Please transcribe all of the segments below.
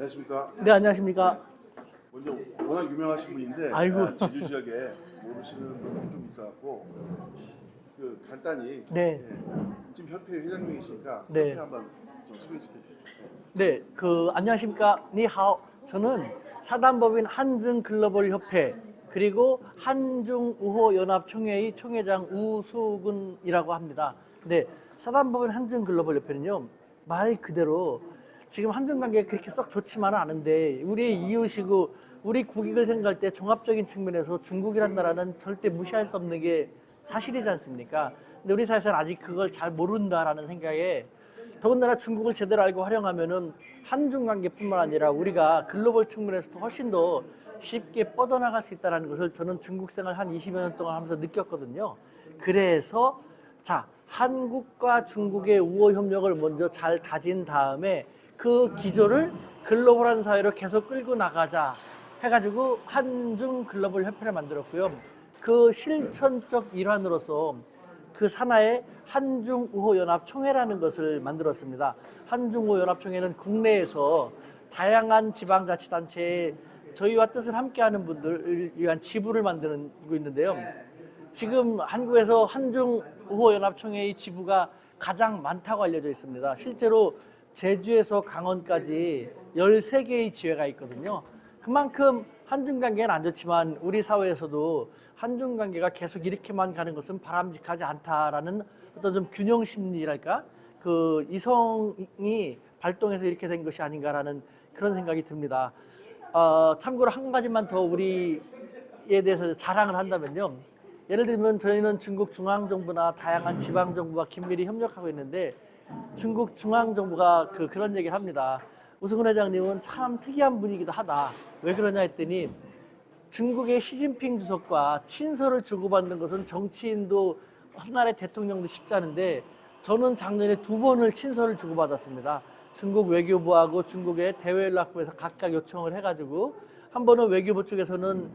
안녕하십니까. 네 안녕하십니까. 먼저 워낙 유명하신 분인데 아이고. 아, 제주 지역에 모르시는 분이 좀 있어갖고 그 간단히 네. 예, 지금 협회 회장님이시니까 네. 협회 한번 좀 소개시켜 주시죠. 네, 그 안녕하십니까. 니하오. 저는 사단법인 한증 글로벌 협회 그리고 한중 우호 연합 총회의 총회장 우수근이라고 합니다. 네, 사단법인 한증 글로벌 협회는요. 말 그대로 지금 한중 관계가 그렇게 썩 좋지만은 않은데 우리 이웃이고 우리 국익을 생각할 때 종합적인 측면에서 중국이란 나라는 절대 무시할 수 없는 게 사실이지 않습니까? 근데 우리 사회에서는 아직 그걸 잘 모른다라는 생각에 더군다나 중국을 제대로 알고 활용하면은 한중 관계뿐만 아니라 우리가 글로벌 측면에서도 훨씬 더 쉽게 뻗어나갈 수 있다는 것을 저는 중국 생활 한 20여 년 동안 하면서 느꼈거든요. 그래서 자 한국과 중국의 우호 협력을 먼저 잘 다진 다음에 그 기조를 글로벌한 사회로 계속 끌고 나가자 해가지고 한중 글로벌 협회를 만들었고요. 그 실천적 일환으로서 그 산하에 한중 우호 연합 총회라는 것을 만들었습니다. 한중 우호 연합 총회는 국내에서 다양한 지방자치단체에 저희와 뜻을 함께하는 분들을 위한 지부를 만들고 있는데요. 지금 한국에서 한중 우호 연합 총회의 지부가 가장 많다고 알려져 있습니다. 실제로 제주에서 강원까지 13개의 지회가 있거든요. 그만큼 한중 관계는 안 좋지만 우리 사회에서도 한중 관계가 계속 이렇게만 가는 것은 바람직하지 않다라는 어떤 좀 균형 심리랄까 그 이성이 발동해서 이렇게 된 것이 아닌가라는 그런 생각이 듭니다. 어, 참고로 한 가지만 더 우리에 대해서 자랑을 한다면요. 예를 들면 저희는 중국 중앙정부나 다양한 지방정부와 긴밀히 협력하고 있는데 중국 중앙정부가 그, 그런 얘기를 합니다. 우승훈 회장님은 참 특이한 분이기도 하다. 왜 그러냐 했더니 중국의 시진핑 주석과 친서를 주고받는 것은 정치인도 한 나라의 대통령도 쉽지 않은데 저는 작년에 두 번을 친서를 주고받았습니다. 중국 외교부하고 중국의 대외연락부에서 각각 요청을 해가지고 한 번은 외교부 쪽에서는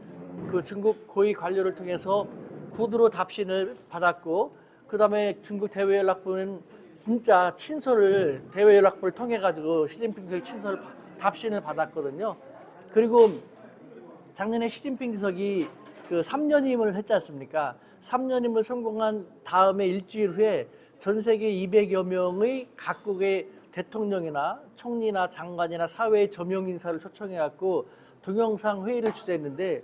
그 중국 고위 관료를 통해서 구두로 답신을 받았고 그 다음에 중국 대외연락부는 진짜 친서를 대외 연락부를 통해 가지고 시진핑 주석의 친서를 답신을 받았거든요. 그리고 작년에 시진핑 주석이 그 3년임을 했지 않습니까? 3년임을 성공한 다음에 일주일 후에 전 세계 200여 명의 각국의 대통령이나 총리나 장관이나 사회의 저명 인사를 초청해 갖고 동영상 회의를 주재했는데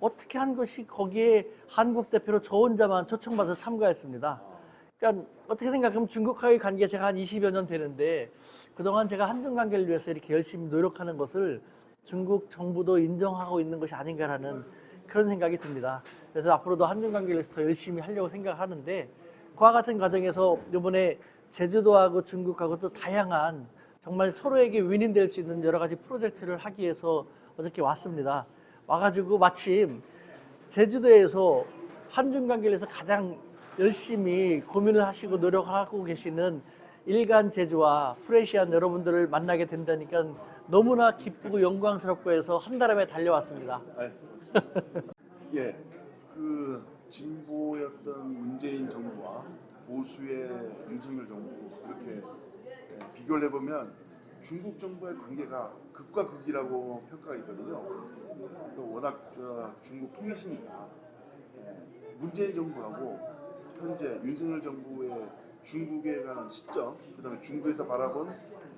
어떻게 한 것이 거기에 한국 대표로 저 혼자만 초청받아서 참가했습니다. 그러니까 어떻게 생각하면 중국과의 관계 제가 한 20여 년 되는데 그동안 제가 한중 관계를 위해서 이렇게 열심히 노력하는 것을 중국 정부도 인정하고 있는 것이 아닌가라는 그런 생각이 듭니다. 그래서 앞으로도 한중 관계를 위해서 더 열심히 하려고 생각하는데 그와 같은 과정에서 이번에 제주도하고 중국하고 또 다양한 정말 서로에게 윈윈될 수 있는 여러 가지 프로젝트를 하기 위해서 어저께 왔습니다. 와가지고 마침 제주도에서 한중 관계를 위해서 가장 열심히 고민을 하시고 노력하고 계시는 일간 제주와 프레시안 여러분들을 만나게 된다니까 너무나 기쁘고 영광스럽고 해서 한달음에 달려왔습니다. 아이, 예, 그 진보였던 문재인 정부와 보수의 윤석열 정부 이렇게 예, 비교를 해보면 중국 정부의 관계가 극과 극이라고 평가가 있거든요. 또 워낙 어, 중국 통일시니까 예, 문재인 정부하고 현재 윤석열 정부의 중국에 관한 시점, 그다음에 중국에서 바라본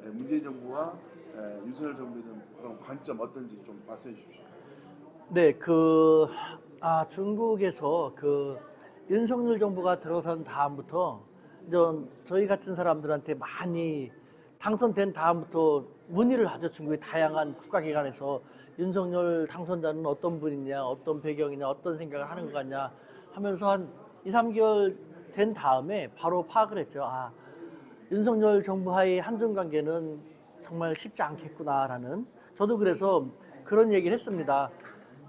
예, 문재인 정부와 예, 윤석열 정부에 대한 그런 관점 어떤지 좀 말씀해 주십시오. 네, 그 아, 중국에서 그 윤석열 정부가 들어선 다음부터 좀 저희 같은 사람들한테 많이 당선된 다음부터 문의를 하죠. 중국의 다양한 국가기관에서 윤석열 당선자는 어떤 분이냐, 어떤 배경이냐, 어떤 생각을 하는 것 같냐 하면서 한 2, 3개월 된 다음에 바로 파악을 했죠. 아, 윤석열 정부와의 한중 관계는 정말 쉽지 않겠구나라는 저도 그래서 그런 얘기를 했습니다.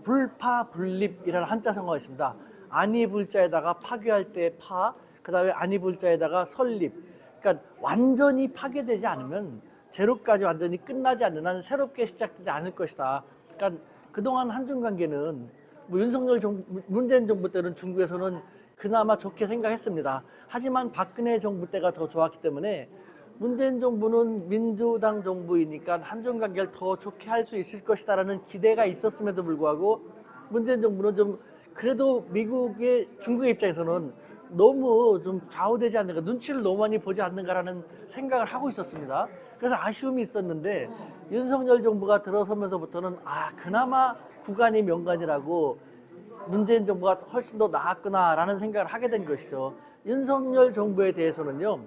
불파불립이라는 한자 성어가 있습니다. 아니 불자에다가 파괴할 때 파, 그 다음에 아니 불자에다가 설립. 그러니까 완전히 파괴되지 않으면 제로까지 완전히 끝나지 않는 한 새롭게 시작되지 않을 것이다. 그러니까 그동안 한중 관계는 뭐 윤석열 정부, 문재인 정부 때는 중국에서는 그나마 좋게 생각했습니다. 하지만 박근혜 정부 때가 더 좋았기 때문에 문재인 정부는 민주당 정부이니까 한중 관계를 더 좋게 할 수 있을 것이다라는 기대가 있었음에도 불구하고 문재인 정부는 좀 그래도 미국의 중국의 입장에서는 너무 좀 좌우되지 않는가 눈치를 너무 많이 보지 않는가라는 생각을 하고 있었습니다. 그래서 아쉬움이 있었는데 윤석열 정부가 들어서면서부터는 아 그나마 구간이 명간이라고 문재인 정부가 훨씬 더 나았구나라는 생각을 하게 된 것이죠. 윤석열 정부에 대해서는요.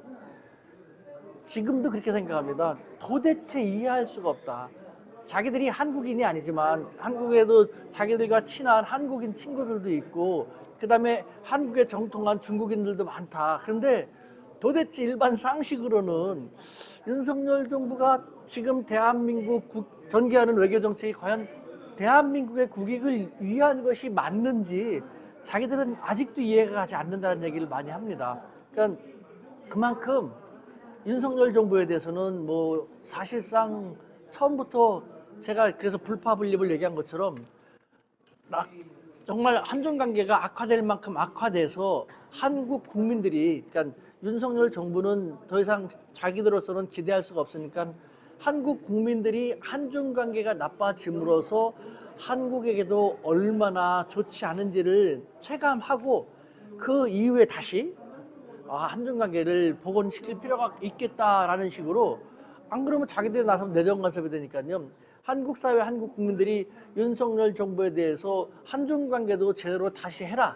지금도 그렇게 생각합니다. 도대체 이해할 수가 없다. 자기들이 한국인이 아니지만 한국에도 자기들과 친한 한국인 친구들도 있고 그다음에 한국에 정통한 중국인들도 많다. 그런데 도대체 일반 상식으로는 윤석열 정부가 지금 대한민국 국- 전개하는 외교 정책이 과연 대한민국의 국익을 위한 것이 맞는지 자기들은 아직도 이해가 가지 않는다는 얘기를 많이 합니다. 그러니까 그만큼 윤석열 정부에 대해서는 뭐 사실상 처음부터 제가 그래서 불파불립을 얘기한 것처럼 나- 정말 한중 관계가 악화될 만큼 악화돼서 한국 국민들이 그러니까 윤석열 정부는 더 이상 자기들로서는 기대할 수가 없으니까 한국 국민들이 한중 관계가 나빠짐으로써 한국에게도 얼마나 좋지 않은지를 체감하고 그 이후에 다시 아, 한중 관계를 복원시킬 필요가 있겠다라는 식으로 안 그러면 자기들이 나서면 내정 간섭이 되니까요. 한국 사회, 한국 국민들이 윤석열 정부에 대해서 한중 관계도 제대로 다시 해라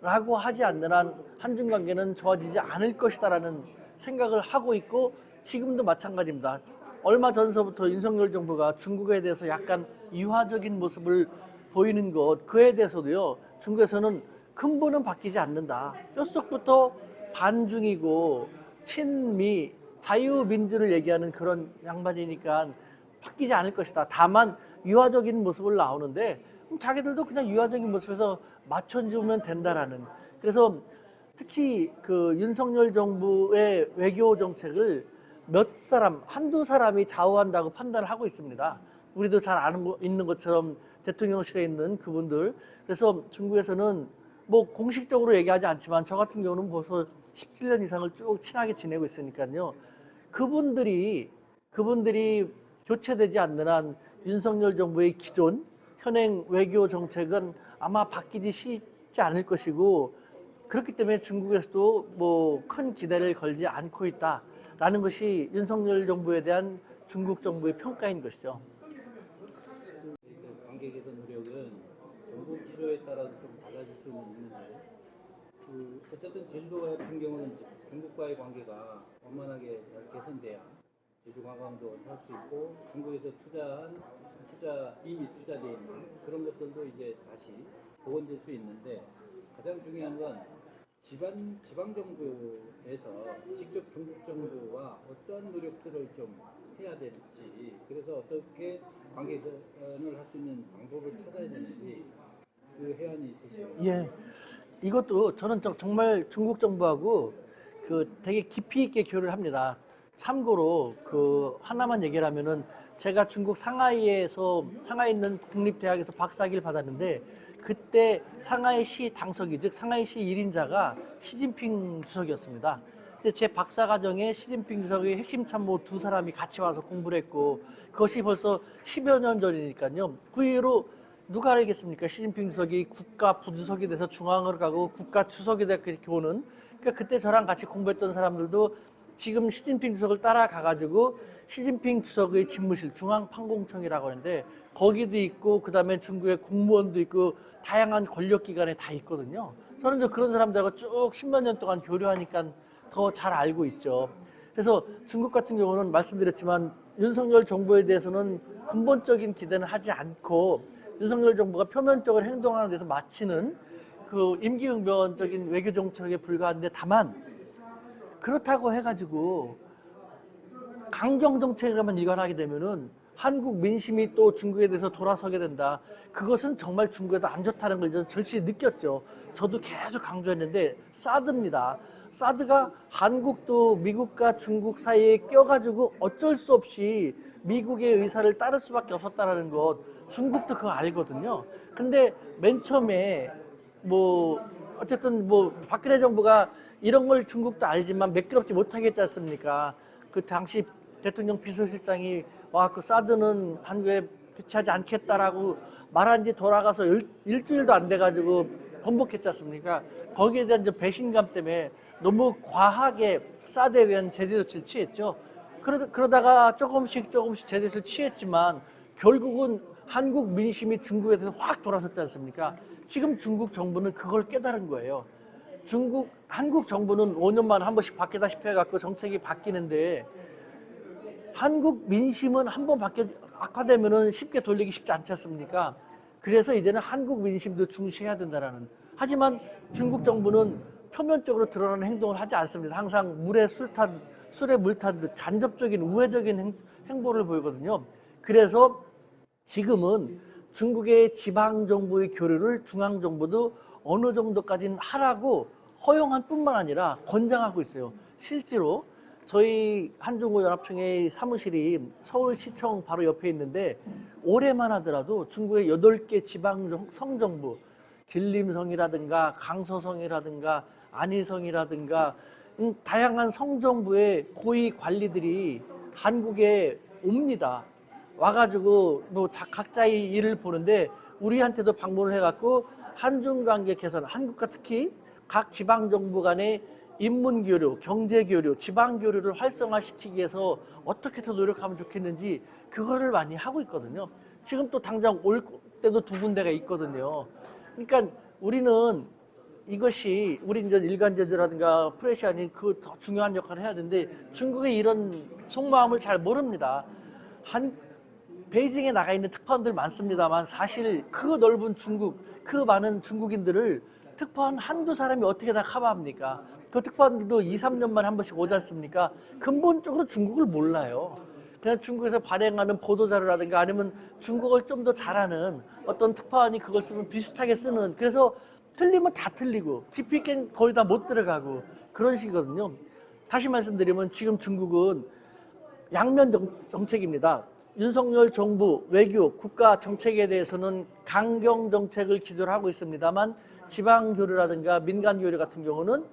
라고 하지 않는 한 한중 관계는 좋아지지 않을 것이다라는 생각을 하고 있고 지금도 마찬가지입니다. 얼마 전서부터 윤석열 정부가 중국에 대해서 약간 이화적인 모습을 보이는 것 그에 대해서도요. 중국에서는 근본은 바뀌지 않는다. 뼛속부터 반중이고 친미 자유민주를 얘기하는 그런 양반이니까 바뀌지 않을 것이다. 다만 유화적인 모습을 나오는데 그럼 자기들도 그냥 유화적인 모습에서 맞춰주면 된다라는. 그래서 특히 그 윤석열 정부의 외교 정책을 몇 사람 한두 사람이 좌우한다고 판단을 하고 있습니다. 우리도 잘 아는 거 있는 것처럼 대통령실에 있는 그분들. 그래서 중국에서는 뭐 공식적으로 얘기하지 않지만 저 같은 경우는 벌써 17년 이상을 쭉 친하게 지내고 있으니까요. 그분들이 그분들이 교체되지 않는 한 윤석열 정부의 기존 현행 외교 정책은 아마 바뀌기 쉽지 않을 것이고 그렇기 때문에 중국에서도 뭐 큰 기대를 걸지 않고 있다 라는 것이 윤석열 정부에 대한 중국 정부의 평가인 것이죠. 그 관계 개선 노력은 정부 기조에 따라서 좀 달라질 수는 있는데 그 어쨌든 제주도 같은 경우는 중국과의 관계가 원만하게 잘 개선돼야 제주 관광도 살 수 있고 중국에서 투자한 투자 이미 투자돼 있는 그런 것들도 이제 다시 복원될 수 있는데 가장 중요한 건 지방 지방 정부에서 직접 중국 정부와 어떤 노력들을 좀 해야 될지 그래서 어떻게 관계 개선을 할 수 있는 방법을 찾아야 되는지 그 해안이 있으시죠? 예. 이것도 저는 저- 정말 중국 정부하고 그 되게 깊이 있게 교류를 합니다. 참고로 그 하나만 얘기를 하면은 제가 중국 상하이에서 상하이 있는 국립대학에서 박사학위를 받았는데 그때 상하이시 당석이 즉 상하이시 1인자가 시진핑 주석이었습니다. 근데 제 박사 과정에 시진핑 주석의 핵심 참모 두 사람이 같이 와서 공부를 했고 그것이 벌써 10여 년 전이니까요. 그 이후로 누가 알겠습니까? 시진핑 주석이 국가 부주석이 돼서 중앙으로 가고 국가 주석이 되고 이렇게 오는. 그러니까 그때 저랑 같이 공부했던 사람들도 지금 시진핑 주석을 따라가 가지고 시진핑 주석의 집무실 중앙판공청이라고 하는데 거기도 있고 그다음에 중국의 공무원도 있고 다양한 권력 기관에 다 있거든요. 저는 이제 그런 사람들하고 쭉 십몇 년 동안 교류하니까 더 잘 알고 있죠. 그래서 중국 같은 경우는 말씀드렸지만 윤석열 정부에 대해서는 근본적인 기대는 하지 않고 윤석열 정부가 표면적으로 행동하는 데서 마치는 그 임기응변적인 외교 정책에 불과한데 다만 그렇다고 해가지고 강경 정책으로만 일관하게 되면은 한국 민심이 또 중국에 대해서 돌아서게 된다. 그것은 정말 중국에도 안 좋다는 걸 저는 절실히 느꼈죠. 저도 계속 강조했는데 사드입니다. 사드가 한국도 미국과 중국 사이에 껴가지고 어쩔 수 없이 미국의 의사를 따를 수밖에 없었다라는 것 중국도 그거 알거든요. 근데 맨 처음에 뭐 어쨌든 뭐 박근혜 정부가 이런 걸 중국도 알지만 매끄럽지 못하게 했지 않습니까? 그 당시 대통령 비서실장이 와 그 사드는 한국에 배치하지 않겠다라고 말한 지 돌아가서 일, 일주일도 안 돼가지고 번복했지 않습니까? 거기에 대한 배신감 때문에 너무 과하게 사드에 대한 제재 조치를 취했죠. 그러, 그러다가 조금씩 조금씩 제재 조치를 취했지만 결국은 한국 민심이 중국에 대해서 확 돌아섰지 않습니까? 지금 중국 정부는 그걸 깨달은 거예요. 중국, 한국 정부는 5년만 한 번씩 바뀌다시피 해갖고 정책이 바뀌는데 한국 민심은 한 번 바뀌어 악화되면은 쉽게 돌리기 쉽지 않지 않습니까? 그래서 이제는 한국 민심도 중시해야 된다라는. 하지만 중국 정부는 표면적으로 드러나는 행동을 하지 않습니다. 항상 물에 술 탄, 술에 물 탄 듯 간접적인 우회적인 행, 행보를 보이거든요. 그래서 지금은 중국의 지방 정부의 교류를 중앙 정부도 어느 정도까지는 하라고 허용한 뿐만 아니라 권장하고 있어요. 실제로 저희 한중국 연합총회 사무실이 서울시청 바로 옆에 있는데 올해만 하더라도 중국의 여덟 개 지방 정- 성정부 길림성이라든가 강서성이라든가 안희성이라든가 음, 다양한 성정부의 고위 관리들이 한국에 옵니다. 와가지고 뭐 자- 각자의 일을 보는데 우리한테도 방문을 해갖고 한중 관계 개선, 한국과 특히 각 지방 정부 간의 인문 교류, 경제 교류, 지방 교류를 활성화시키기 위해서 어떻게 더 노력하면 좋겠는지 그거를 많이 하고 있거든요. 지금 또 당장 올 때도 두 군데가 있거든요. 그러니까 우리는 이것이 우리 이제 일간 제재라든가 프레시안이 그 더 중요한 역할을 해야 되는데 중국의 이런 속마음을 잘 모릅니다. 한 베이징에 나가 있는 특파원들 많습니다만 사실 그 넓은 중국, 그 많은 중국인들을 특파원 한두 사람이 어떻게 다 커버합니까? 그 특파원들도 2, 3년만에 한 번씩 오지 않습니까? 근본적으로 중국을 몰라요. 그냥 중국에서 발행하는 보도자료라든가 아니면 중국을 좀 더 잘하는 어떤 특파원이 그걸 쓰면 비슷하게 쓰는 그래서 틀리면 다 틀리고 TPK 거의 다 못 들어가고 그런 식이거든요. 다시 말씀드리면 지금 중국은 양면 정, 정책입니다. 윤석열 정부 외교 국가 정책에 대해서는 강경 정책을 기조를 하고 있습니다만 지방 교류라든가 민간 교류 같은 경우는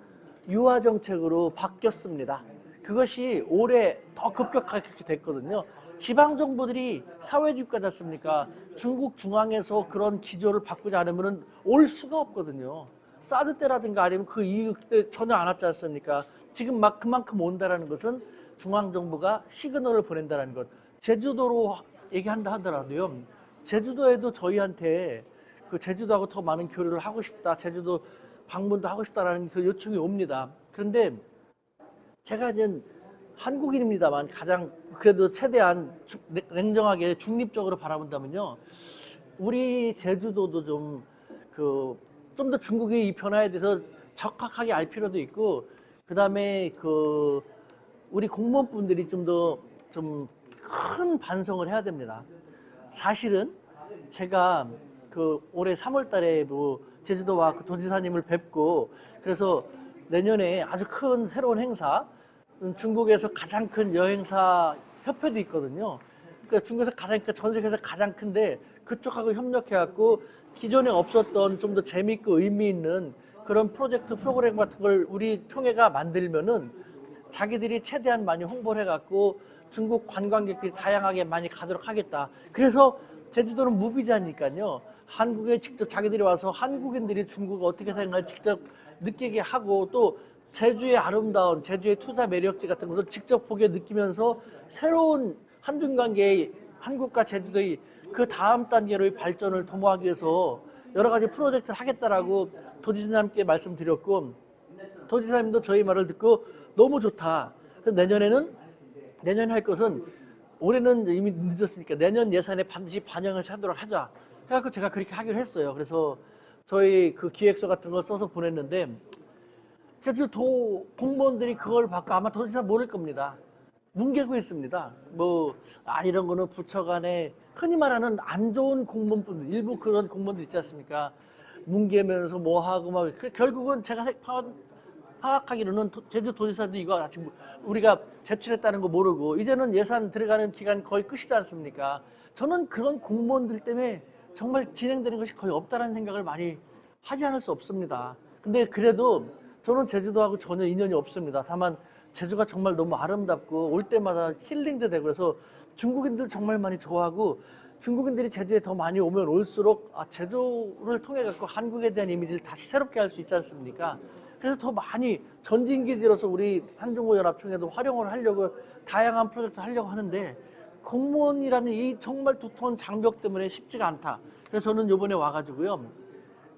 유화 정책으로 바뀌었습니다. 그것이 올해 더 급격하게 됐거든요. 지방 정부들이 사회주의까지 않습니까? 중국 중앙에서 그런 기조를 바꾸지 않으면 올 수가 없거든요. 사드 때라든가 아니면 그 이후 때 전혀 안 왔지 않습니까? 지금 막 그만큼 온다라는 것은 중앙 정부가 시그널을 보낸다는 것. 제주도로 얘기한다 하더라도요. 제주도에도 저희한테 그 제주도하고 더 많은 교류를 하고 싶다. 제주도 방문도 하고 싶다라는 그 요청이 옵니다. 그런데 제가 이제 한국인입니다만 가장 그래도 최대한 주- 냉- 냉정하게 중립적으로 바라본다면요. 우리 제주도도 좀 그 좀 더 중국의 이 변화에 대해서 적확하게 알 필요도 있고 그다음에 그 우리 공무원분들이 좀 더 좀 큰 반성을 해야 됩니다. 사실은 제가 그 올해 3월 달에도 제주도와 그 도지사님을 뵙고 그래서 내년에 아주 큰 새로운 행사 음, 중국에서 가장 큰 여행사 협회도 있거든요. 그러니까 중국에서 가장 큰, 전 세계에서 가장 큰데 그쪽하고 협력해갖고 기존에 없었던 좀 더 재밌고 의미 있는 그런 프로젝트 프로그램 같은 걸 우리 총회가 만들면은 자기들이 최대한 많이 홍보를 해갖고 중국 관광객들이 다양하게 많이 가도록 하겠다. 그래서 제주도는 무비자니까요. 한국에 직접 자기들이 와서 한국인들이 중국을 어떻게 생각하는지 직접 느끼게 하고 또 제주의 아름다운 제주의 투자 매력지 같은 것을 직접 보게 느끼면서 새로운 한중 관계의 한국과 제주도의 그 다음 단계로의 발전을 도모하기 위해서 여러 가지 프로젝트를 하겠다라고 도지사님께 말씀드렸고 도지사님도 저희 말을 듣고 너무 좋다. 그래서 내년에는 내년에 할 것은 올해는 이미 늦었으니까 내년 예산에 반드시 반영을 하도록 하자. 해갖고 제가 그렇게 하기로 했어요. 그래서 저희 그 기획서 같은 걸 써서 보냈는데 제주 도 공무원들이 그걸 받고 아마 도대체 모를 겁니다. 뭉개고 있습니다. 뭐, 아, 이런 거는 부처 간에 흔히 말하는 안 좋은 공무원분들, 일부 그런 공무원들 있지 않습니까? 뭉개면서 뭐 하고 막, 그 결국은 제가 파악하기로는 도- 제주도지사도 이거 아직 뭐 우리가 제출했다는 거 모르고, 이제는 예산 들어가는 기간 거의 끝이지 않습니까? 저는 그런 공무원들 때문에 정말 진행되는 것이 거의 없다는 생각을 많이 하지 않을 수 없습니다. 근데 그래도 저는 제주도하고 전혀 인연이 없습니다. 다만 제주가 정말 너무 아름답고 올 때마다 힐링도 되고 그래서 중국인들 정말 많이 좋아하고 중국인들이 제주에 더 많이 오면 올수록 아, 제주를 통해 갖고 한국에 대한 이미지를 다시 새롭게 할 수 있지 않습니까? 그래서 더 많이 전진기지로서 우리 한중호 연합총회도 활용을 하려고 다양한 프로젝트 하려고 하는데 공무원이라는 이 정말 두터운 장벽 때문에 쉽지가 않다. 그래서 저는 이번에 와가지고요.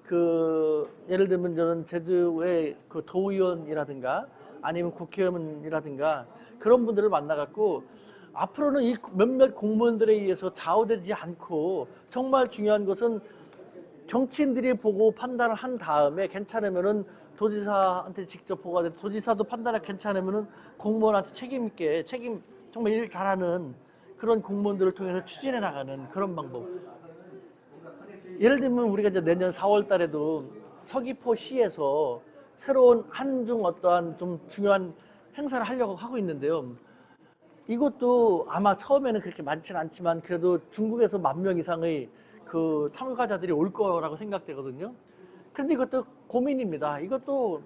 그 예를 들면 저는 제주의 그 도의원이라든가 아니면 국회의원이라든가 그런 분들을 만나갖고 앞으로는 이 몇몇 공무원들에 의해서 좌우되지 않고 정말 중요한 것은 정치인들이 보고 판단을 한 다음에 괜찮으면은 도지사한테 직접 보고가 돼 도지사도 판단을 괜찮으면은 공무원한테 책임 있게 책임 정말 일 잘하는 그런 공무원들을 통해서 추진해 나가는 그런 방법. 예를 들면 우리가 이제 내년 4월 달에도 서귀포시에서 새로운 한중 어떠한 좀 중요한 행사를 하려고 하고 있는데요. 이것도 아마 처음에는 그렇게 많지는 않지만 그래도 중국에서 만 명 이상의 그 참가자들이 올 거라고 생각되거든요. 그런데 이것도 고민입니다. 이것도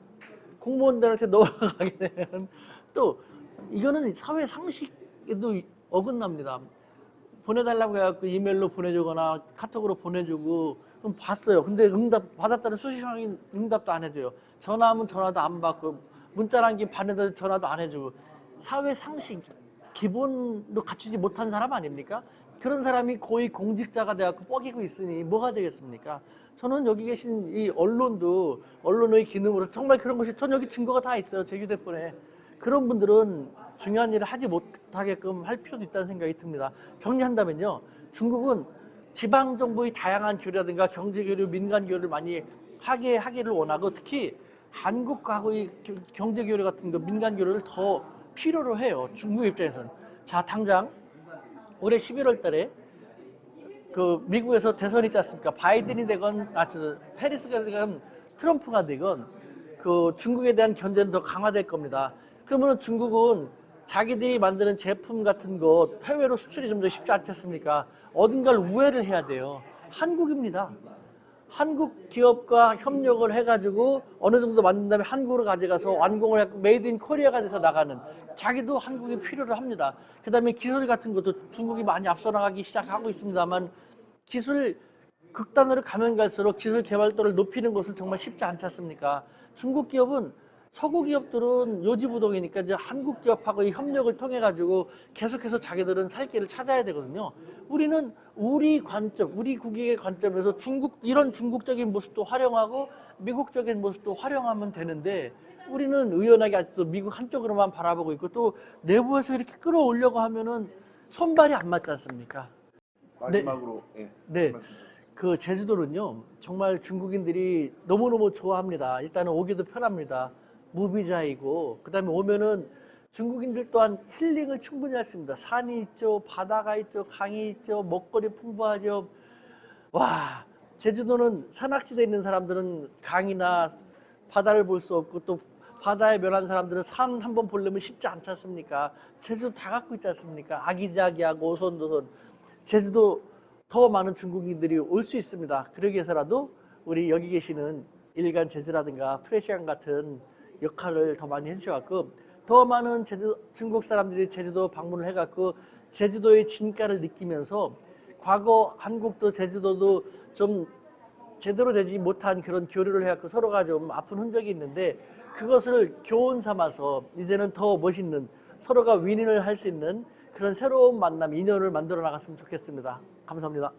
공무원들한테 넘어가게 되면 또 이거는 사회 상식에도 어긋납니다. 보내달라고 해갖고 이메일로 보내주거나 카톡으로 보내주고 그럼 봤어요. 근데 응답 받았다는 명이 응답도 안 해줘요. 전화하면 전화도 안 받고 문자 남긴 받는데 전화도 안 해주고 사회 상식 기본도 갖추지 못한 사람 아닙니까? 그런 사람이 고위 공직자가 돼갖고 뻐기고 있으니 뭐가 되겠습니까? 저는 여기 계신 이 언론도 언론의 기능으로 정말 그런 것이 전 여기 증거가 다 있어요. 제 휴대폰에. 그런 분들은 중요한 일을 하지 못하게끔 할 필요도 있다는 생각이 듭니다. 정리한다면요. 중국은 지방 정부의 다양한 교류라든가 경제 교류, 민간 교류를 많이 하게 하기를 원하고 특히 한국과의 겨- 경제 교류 같은 거 민간 교류를 더 필요로 해요. 중국 입장에서는. 자, 당장 올해 11월 달에 그 미국에서 대선이 있지 않습니까? 바이든이 되건 아, 저 해리스가 되건 트럼프가 되건 그 중국에 대한 견제는 더 강화될 겁니다. 그러면 중국은 자기들이 만드는 제품 같은 것 해외로 수출이 좀 더 쉽지 않지 않습니까? 어딘가를 우회를 해야 돼요. 한국입니다. 한국 기업과 협력을 해가지고 어느 정도 만든 다음에 한국으로 가져가서 완공을 해서 메이드 인 코리아가 돼서 나가는 자기도 한국이 필요로 합니다. 그 다음에 기술 같은 것도 중국이 많이 앞서 나가기 시작하고 있습니다만 기술 극단으로 가면 갈수록 기술 개발도를 높이는 것은 정말 쉽지 않지 않습니까? 중국 기업은 서구 기업들은 요지부동이니까 이제 한국 기업하고의 협력을 통해 가지고 계속해서 자기들은 살 길을 찾아야 되거든요. 우리는 우리 관점, 우리 국익의 관점에서 중국 이런 중국적인 모습도 활용하고 미국적인 모습도 활용하면 되는데 우리는 의연하게 아직도 미국 한쪽으로만 바라보고 있고 또 내부에서 이렇게 끌어올려고 하면은 손발이 안 맞지 않습니까? 마지막으로 예. 네. 주세요. 그 제주도는요 정말 중국인들이 너무너무 좋아합니다 일단은 오기도 편합니다 무비자이고 그 다음에 오면은 중국인들 또한 힐링을 충분히 할 수 있습니다. 산이 있죠 바다가 있죠 강이 있죠 먹거리 풍부하죠. 와 제주도는 산악지대에 있는 사람들은 강이나 바다를 볼 수 없고 또 바다에 면한 사람들은 산 한 번 보려면 쉽지 않지 않습니까? 제주도 다 갖고 있지 않습니까? 아기자기하고 오손도손. 제주도 더 많은 중국인들이 올 수 있습니다. 그러기 위해서라도 우리 여기 계시는 일간 제주라든가 프레시안 같은 역할을 더 많이 해주셔갖고 더 많은 제주, 중국 사람들이 제주도 방문을 해갖고 제주도의 진가를 느끼면서 과거 한국도 제주도도 좀 제대로 되지 못한 그런 교류를 해갖고 서로가 좀 아픈 흔적이 있는데 그것을 교훈 삼아서 이제는 더 멋있는 서로가 윈윈을 할 수 있는 그런 새로운 만남, 인연을 만들어 나갔으면 좋겠습니다. 감사합니다.